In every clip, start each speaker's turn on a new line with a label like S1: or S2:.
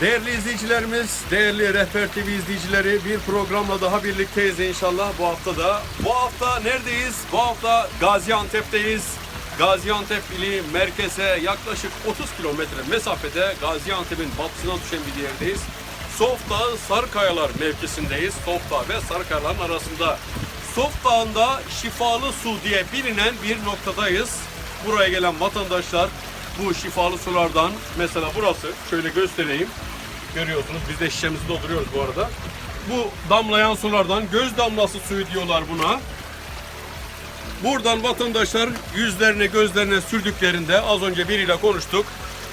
S1: Değerli izleyicilerimiz, değerli Rehber TV izleyicileri bir programla daha birlikteyiz inşallah bu hafta da. Bu hafta neredeyiz? Bu hafta Gaziantep'teyiz. Gaziantep ili merkeze yaklaşık 30 kilometre mesafede Gaziantep'in batısına düşen bir yerdeyiz. Sof Dağı Sarıkayalar mevkisindeyiz. Sof Dağı ve Sarıkayaların arasında. Sof şifalı su diye bilinen bir noktadayız. Buraya gelen vatandaşlar bu şifalı sulardan mesela burası şöyle göstereyim. Görüyorsunuz biz de şişemizi dolduruyoruz bu arada. Bu damlayan sulardan göz damlası suyu diyorlar buna. Buradan vatandaşlar yüzlerine gözlerine sürdüklerinde az önce biriyle konuştuk.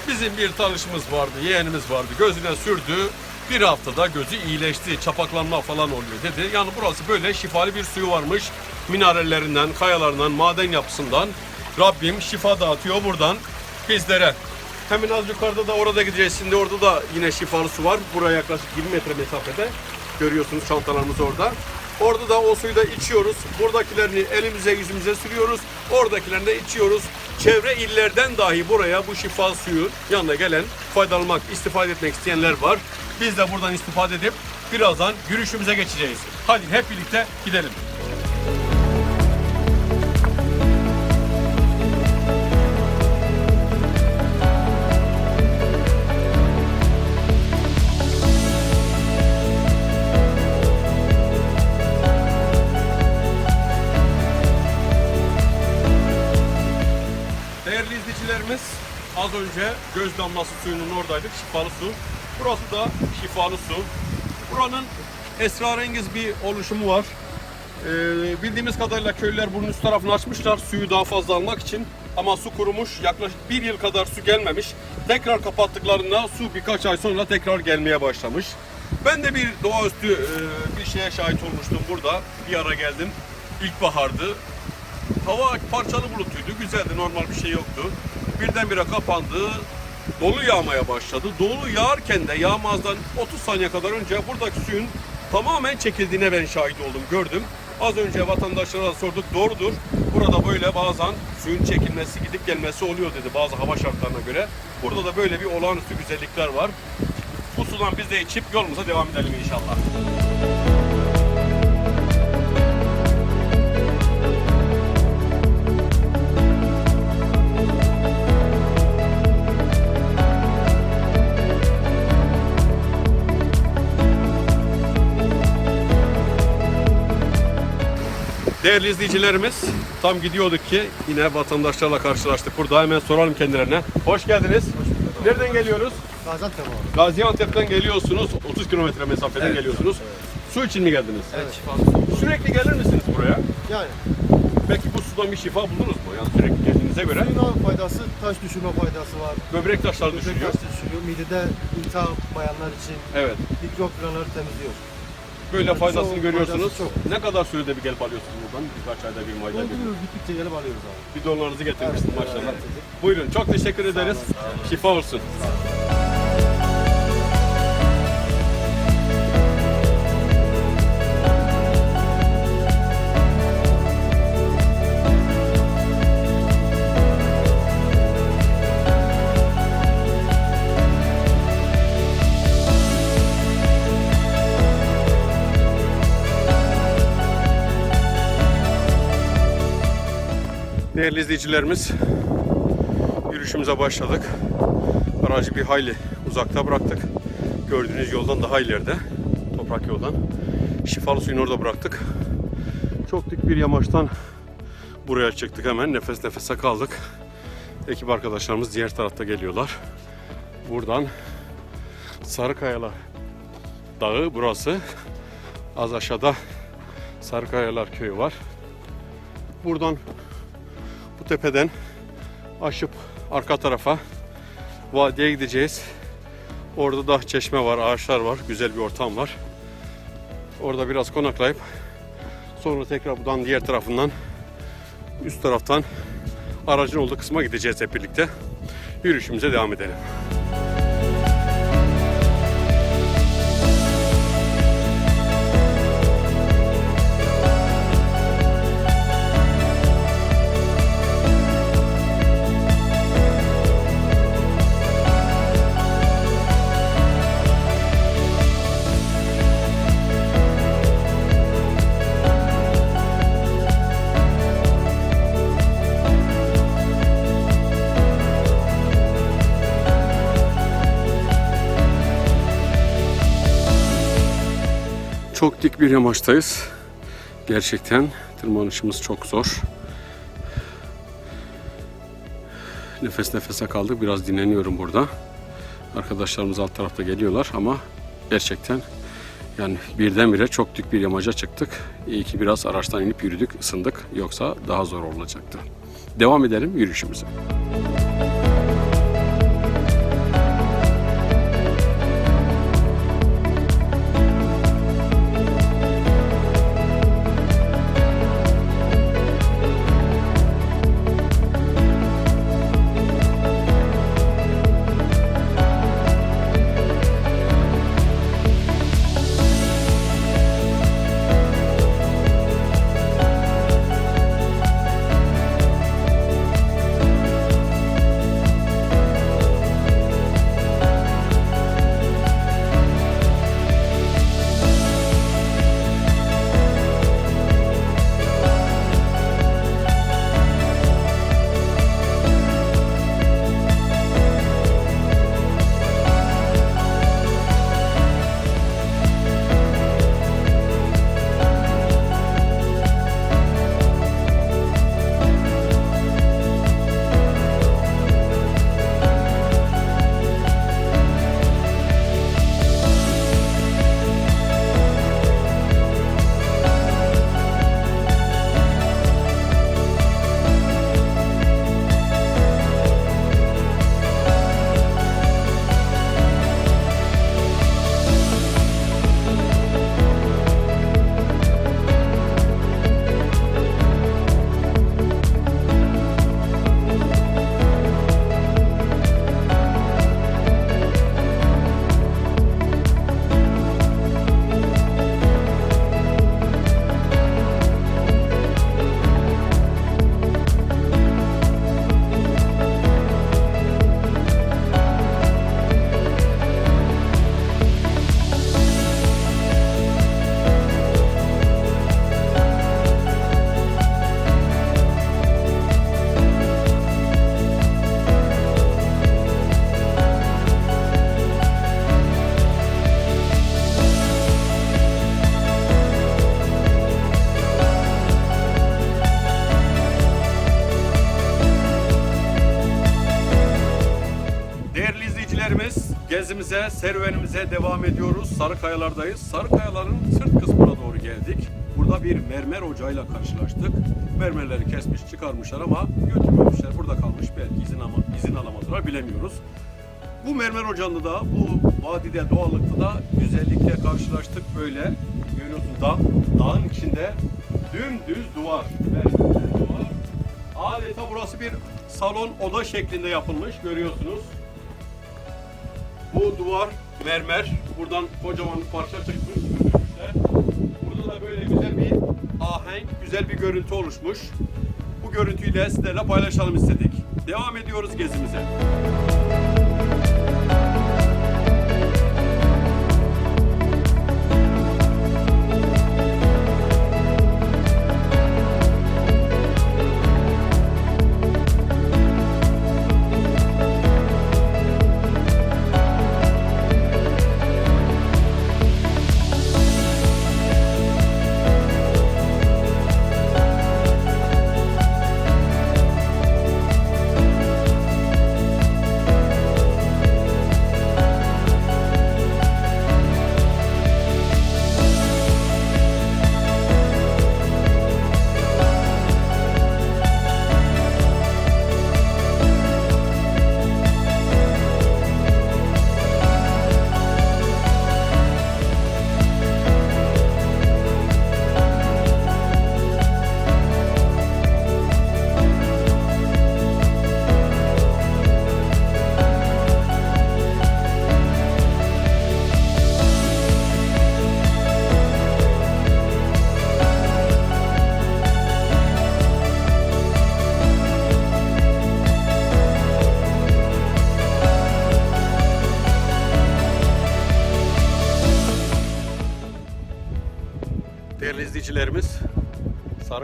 S1: Bizim bir tanışımız vardı, yeğenimiz vardı. Gözüne sürdü. Bir haftada gözü iyileşti. Çapaklanma falan oluyor dedi. Yani burası böyle şifalı bir suyu varmış. Minerallerinden, kayalarından, maden yapısından Rabbim şifa dağıtıyor buradan bizlere. Hemen az yukarıda da orada gideceğiz. Şimdi orada da yine şifalı su var. Buraya yaklaşık 20 metre mesafede. Görüyorsunuz çantalarımız orada. Orada da o suyu da içiyoruz. Buradakilerini elimize yüzümüze sürüyoruz. Oradakilerini de içiyoruz. Çevre illerden dahi buraya bu şifa suyu yanına gelen faydalanmak, istifade etmek isteyenler var. Biz de buradan istifade edip birazdan yürüyüşümüze geçeceğiz. Hadi hep birlikte gidelim. Az önce göz damlası suyunun oradaydık. Şifalı su. Burası da şifalı su. Buranın esrarengiz bir oluşumu var. Ee, bildiğimiz kadarıyla köylüler bunun üst tarafını açmışlar suyu daha fazla almak için. Ama su kurumuş. Yaklaşık bir yıl kadar su gelmemiş. Tekrar kapattıklarında su birkaç ay sonra tekrar gelmeye başlamış. Ben de bir doğaüstü e, bir şeye şahit olmuştum burada. Bir ara geldim. İlkbahardı. Hava parçalı bulutluydu. Güzeldi. Normal bir şey yoktu. Birdenbire kapandı. Dolu yağmaya başladı. Dolu yağarken de yağmazdan 30 saniye kadar önce buradaki suyun tamamen çekildiğine ben şahit oldum, gördüm. Az önce vatandaşlara sorduk. Doğrudur. Burada böyle bazen suyun çekilmesi, gidip gelmesi oluyor dedi bazı hava şartlarına göre. Burada da böyle bir olağanüstü güzellikler var. Bu sudan biz de içip yolumuza devam edelim inşallah. Değerli izleyicilerimiz, tam gidiyorduk ki yine vatandaşlarla karşılaştık. Burada hemen soralım kendilerine. Hoş geldiniz. Nereden geliyoruz?
S2: Gaziantep abi.
S1: Gaziantep'ten geliyorsunuz. 30 kilometre mesafeden
S2: Evet.
S1: geliyorsunuz. Su için mi geldiniz?
S2: Evet.
S1: Sürekli gelir misiniz buraya?
S2: Yani
S1: Peki bu sudan bir şifa buldunuz mu? Yani sürekli geldiğinize göre
S2: suyun faydası, taş düşürme faydası var.
S1: böbrek taşları
S2: Böbrek
S1: düşürüyor.
S2: taş düşürüyor. Midede iltihap bayanlar için
S1: Evet.
S2: mikropları temizliyor.
S1: Böyle faydasını görüyorsunuz.
S2: çok.
S1: Ne kadar sürede bir gelip alıyorsunuz buradan? Birkaç ayda bir, ayda bir.
S2: Dolduruyoruz, bittikçe gelip alıyoruz abi.
S1: Bidonlarınızı getirmişsiniz
S2: Evet,
S1: maşallah. Buyurun çok teşekkür ederiz. Şifa olsun. Değerli izleyicilerimiz, yürüyüşümüze başladık. Aracı bir hayli uzakta bıraktık. Gördüğünüz yoldan daha ileride, toprak yoldan. Şifalı suyunu orada bıraktık. Çok dik bir yamaçtan buraya çıktık hemen. Nefes nefese kaldık. Ekip arkadaşlarımız diğer tarafta geliyorlar. Buradan Sarıkayalar Dağı burası. Az aşağıda Sarıkayalar köyü var. Buradan bu tepeden aşıp arka tarafa vadiye gideceğiz. Orada da çeşme var, ağaçlar var, güzel bir ortam var. Orada biraz konaklayıp sonra tekrar buradan diğer tarafından üst taraftan aracın olduğu kısma gideceğiz hep birlikte. Yürüyüşümüze devam edelim. Çok dik bir yamaçtayız. Gerçekten tırmanışımız çok zor. Nefes nefese kaldık. Biraz dinleniyorum burada. Arkadaşlarımız alt tarafta geliyorlar ama gerçekten yani birdenbire çok dik bir yamaca çıktık. İyi ki biraz araçtan inip yürüdük, ısındık. Yoksa daha zor olacaktı. Devam edelim yürüyüşümüze. Değerli gezimize, serüvenimize devam ediyoruz. Sarıkayalardayız. Sarıkayaların sırt kısmına doğru geldik. Burada bir mermer ocağıyla karşılaştık. Mermerleri kesmiş, çıkarmışlar ama götürmemişler. Burada kalmış. Belki izin, ama, izin alamadılar, bilemiyoruz. Bu mermer ocağında da, bu vadide, doğallıkta da güzellikle karşılaştık. Böyle görüyorsun dağ, dağın içinde dümdüz duvar. Mermerler duvar. Adeta burası bir salon oda şeklinde yapılmış görüyorsunuz. Bu duvar mermer. Buradan kocaman bir parça çıkmış. Burada da böyle güzel bir ahenk, güzel bir görüntü oluşmuş. Bu görüntüyü de sizlerle paylaşalım istedik. Devam ediyoruz gezimize.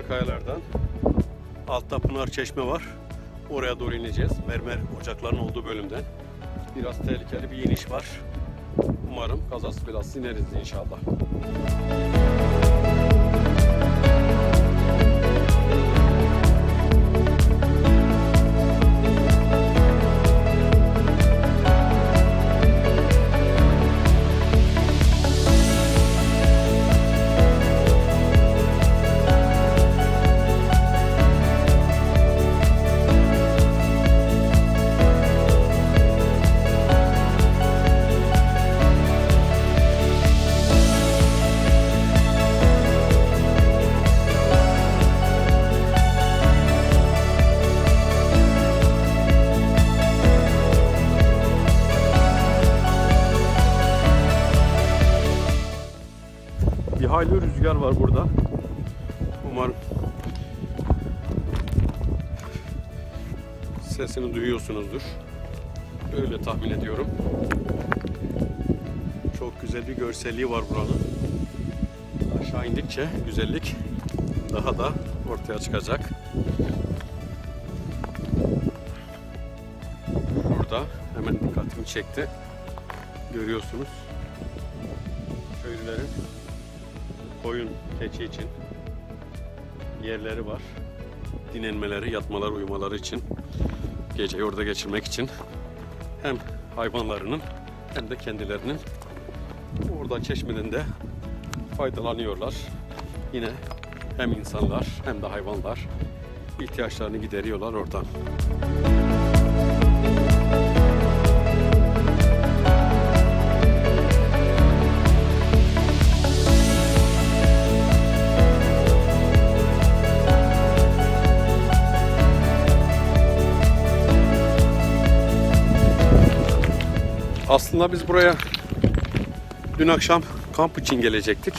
S1: Sarıkayalar'dan altta Pınar Çeşme var. Oraya doğru ineceğiz. Mermer ocakların olduğu bölümden. Biraz tehlikeli bir iniş var. Umarım kazası belasız ineriz inşallah. Sesini duyuyorsunuzdur. Öyle tahmin ediyorum. Çok güzel bir görselliği var buranın. Aşağı indikçe güzellik daha da ortaya çıkacak. Burada hemen dikkatimi çekti. Görüyorsunuz. Köylülerin koyun keçi için yerleri var. Dinlenmeleri, yatmaları, uyumaları için geceyi orada geçirmek için hem hayvanlarının hem de kendilerinin orada çeşmeden de faydalanıyorlar. Yine hem insanlar hem de hayvanlar ihtiyaçlarını gideriyorlar oradan. Aslında biz buraya dün akşam kamp için gelecektik.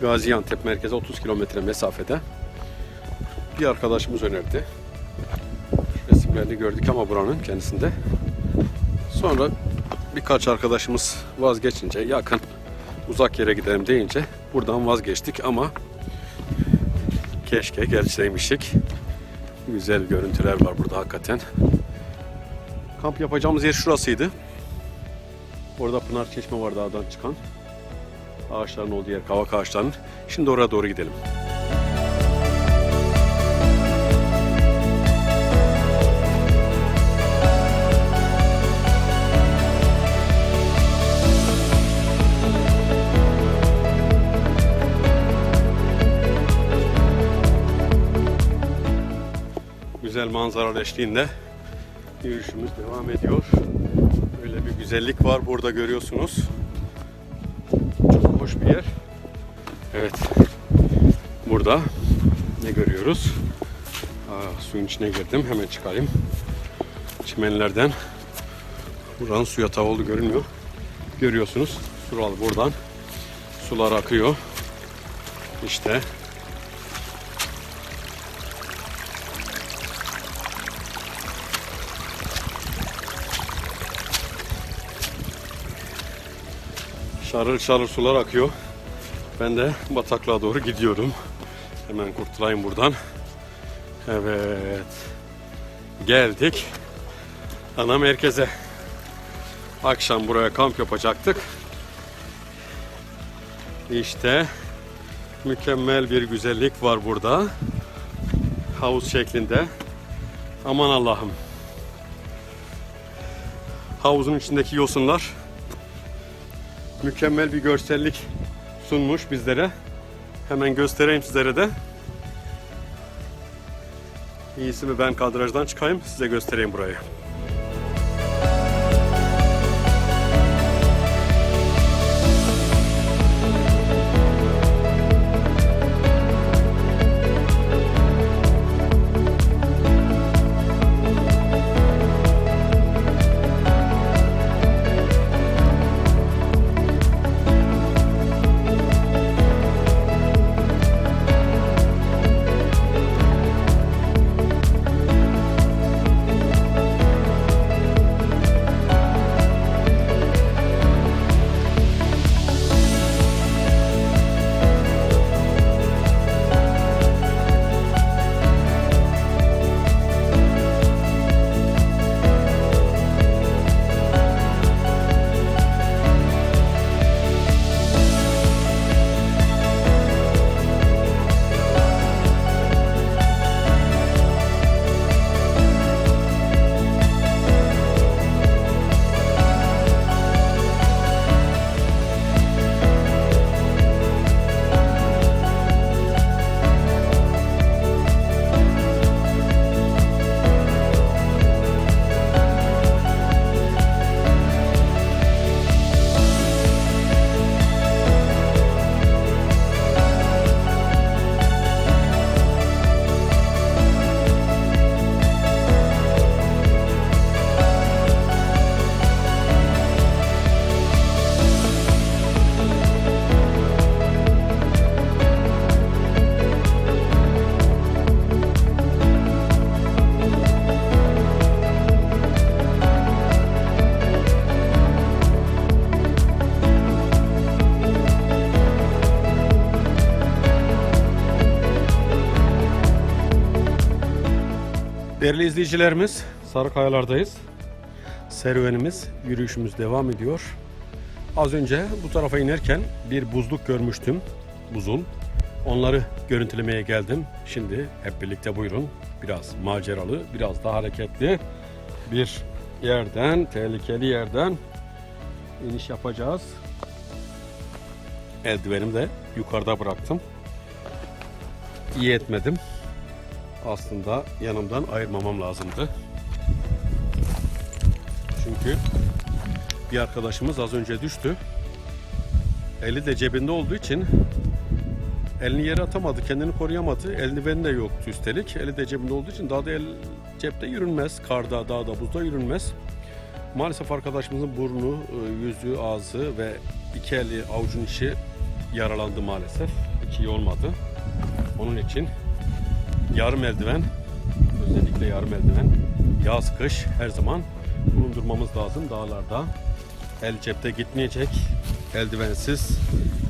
S1: Gaziantep merkeze 30 kilometre mesafede. Bir arkadaşımız önerdi. Resimlerini gördük ama buranın kendisinde. Sonra birkaç arkadaşımız vazgeçince yakın uzak yere gidelim deyince buradan vazgeçtik ama keşke gelseymişik. Güzel görüntüler var burada hakikaten. Kamp yapacağımız yer şurasıydı. Orada Pınar Çeşme var dağdan çıkan. Ağaçların olduğu yer, kavak ağaçlarının. Şimdi oraya doğru gidelim. Güzel manzaralı eşliğinde yürüyüşümüz devam ediyor. Böyle bir güzellik var burada görüyorsunuz. Çok hoş bir yer. Evet. Burada ne görüyoruz? Aa, suyun içine girdim. Hemen çıkarayım. Çimenlerden. Buranın su yatağı oldu görünmüyor. Görüyorsunuz. Sural buradan. Sular akıyor. İşte Şarıl şarıl sular akıyor. Ben de bataklığa doğru gidiyorum. Hemen kurtulayım buradan. Evet. Geldik. Ana merkeze. Akşam buraya kamp yapacaktık. İşte mükemmel bir güzellik var burada. Havuz şeklinde. Aman Allah'ım. Havuzun içindeki yosunlar mükemmel bir görsellik sunmuş bizlere. Hemen göstereyim sizlere de. İyisi mi ben kadrajdan çıkayım size göstereyim burayı. Değerli izleyicilerimiz, Sarıkayalar'dayız. Serüvenimiz, yürüyüşümüz devam ediyor. Az önce bu tarafa inerken bir buzluk görmüştüm, buzul. Onları görüntülemeye geldim. Şimdi hep birlikte buyurun. Biraz maceralı, biraz daha hareketli bir yerden, tehlikeli yerden iniş yapacağız. Eldivenimi de yukarıda bıraktım. İyi etmedim. Aslında yanımdan ayırmamam lazımdı. Çünkü bir arkadaşımız az önce düştü. Eli de cebinde olduğu için elini yere atamadı, kendini koruyamadı. Eldiveni de yoktu üstelik. Eli de cebinde olduğu için daha da el cepte yürünmez. Karda, dağda, buzda yürünmez. Maalesef arkadaşımızın burnu, e, yüzü, ağzı ve iki eli avucun içi yaralandı maalesef. Hiç iyi olmadı. Onun için yarım eldiven, özellikle yarım eldiven, yaz kış her zaman bulundurmamız lazım dağlarda. El cepte gitmeyecek, eldivensiz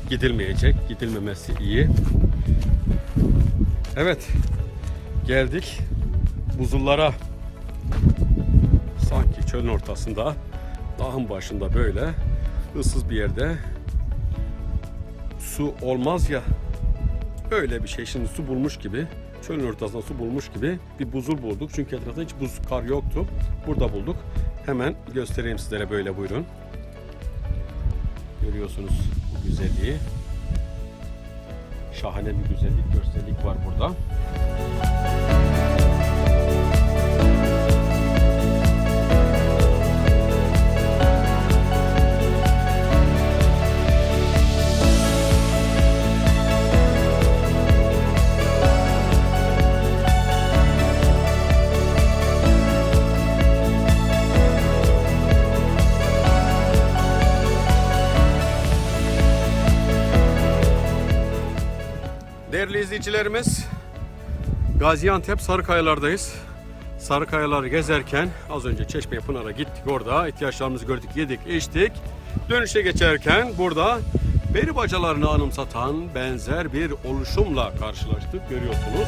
S1: gidilmeyecek, gidilmemesi iyi. Evet, geldik buzullara. Sanki çölün ortasında, dağın başında böyle ıssız bir yerde su olmaz ya öyle bir şey şimdi su bulmuş gibi çölün ortasında su bulmuş gibi bir buzul bulduk. Çünkü etrafta hiç buz kar yoktu. Burada bulduk. Hemen göstereyim sizlere böyle buyurun. Görüyorsunuz bu güzelliği. Şahane bir güzellik görsellik var burada izleyicilerimiz, Gaziantep Sarıkayalar'dayız. Sarıkayaları gezerken az önce Çeşme Pınar'a gittik orada ihtiyaçlarımızı gördük, yedik, içtik. Dönüşe geçerken burada peri bacalarını anımsatan benzer bir oluşumla karşılaştık görüyorsunuz.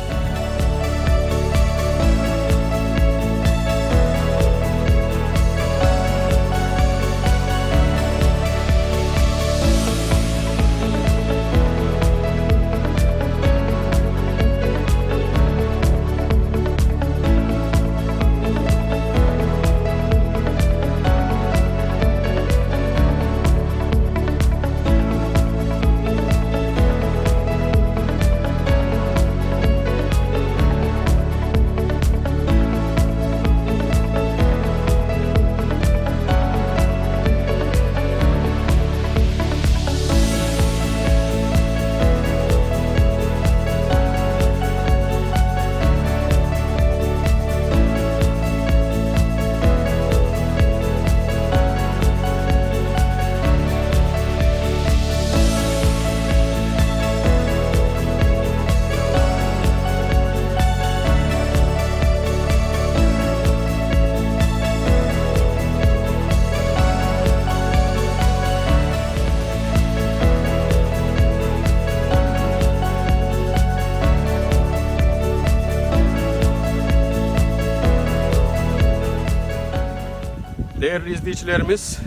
S1: Değerli izleyicilerimiz,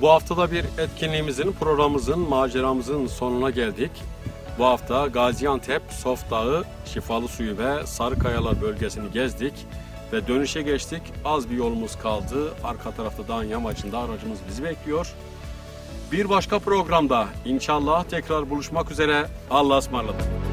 S1: bu haftada bir etkinliğimizin, programımızın, maceramızın sonuna geldik. Bu hafta Gaziantep, Sof Dağı, Şifalı Suyu ve Sarıkayalar bölgesini gezdik ve dönüşe geçtik. Az bir yolumuz kaldı. Arka tarafta dağın yamacında aracımız bizi bekliyor. Bir başka programda inşallah tekrar buluşmak üzere. Allah'a ısmarladık.